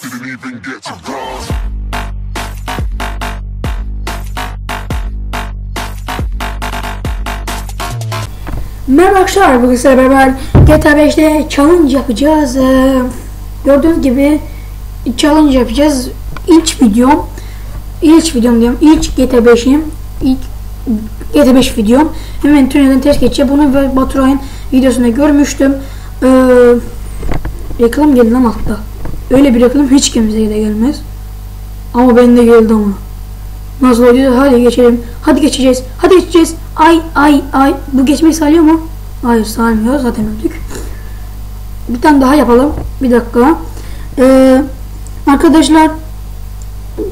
Didn't even get to cross. Merhaba arkadaşlar, bugün sizlerle beraber GTA 5'te challenge yapacağız. Ee, gördüğünüz gibi challenge yapacağız. İlk videom, ilk videom diyorum, ilk GTA 5'im, ilk GTA 5 videom. Hemen tünelden ters geçeceğim. Bunu ve Baturay'ın videosunda görmüştüm. Ee, reklam geldi lan altta. Öyle bir reklam hiç kimseye de gelmez. Ama bende geldi ama. Nasıl oluyor? Hadi geçelim. Hadi geçeceğiz. Hadi geçeceğiz. Ay ay ay. Bu geçmeyi sağlıyor mu? Hayır sağlamıyor. Zaten öldük. Bir tane daha yapalım. Bir dakika. Ee, arkadaşlar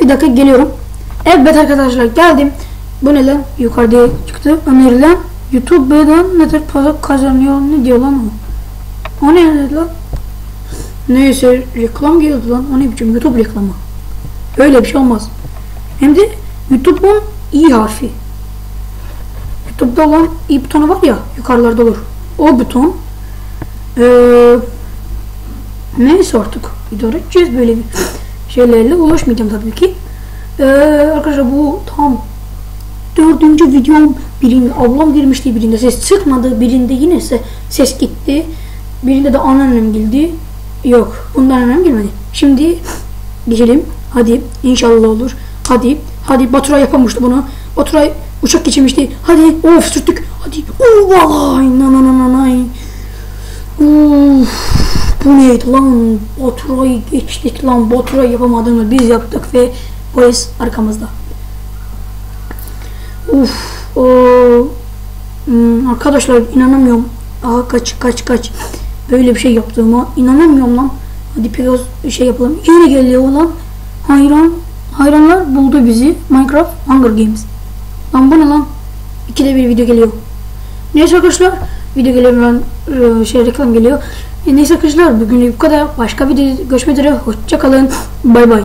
bir dakika geliyorum. Evet arkadaşlar geldim. Bu ne lan? Yukarıda çıktı. Önerilen YouTube'dan ne kadar para kazanıyor ne diyor lan o? O ne lan? Neyse reklam geldi lan. O ne biçim YouTube reklamı? Öyle bir şey olmaz. Hem de YouTube'un i harfi. YouTube'da olan i butonu var ya yukarılarda olur. O buton. Ee, neyse artık idare edeceğiz böyle bir şeylerle ulaşmayacağım tabii ki. Ee, arkadaşlar bu tam dördüncü videom birinde ablam girmişti birinde ses çıkmadı birinde yine ses gitti birinde de anneannem girdi yok bundan anneannem girmedi şimdi geçelim hadi inşallah olur. Hadi hadi Baturay yapamıştı bunu. Baturay uçak geçirmişti. Hadi of sürttük. Hadi oh vallahi na na na na na. Uf, bu neydi lan? Baturay'ı geçtik lan Baturay yapamadığını biz yaptık ve polis arkamızda. Uf, o hmm, arkadaşlar inanamıyorum. Aha kaç kaç kaç. Böyle bir şey yaptığıma inanamıyorum lan. Hadi biraz bir şey yapalım. Yine geliyor lan. Hayran hayranlar buldu bizi. Minecraft Hunger Games. Lan bu ne lan? İkide bir video geliyor. Neyse arkadaşlar video geliyor ben e, şey reklam geliyor. E, neyse arkadaşlar bugünlük bu kadar. Başka video görüşmek üzere. Hoşçakalın. Bay bay.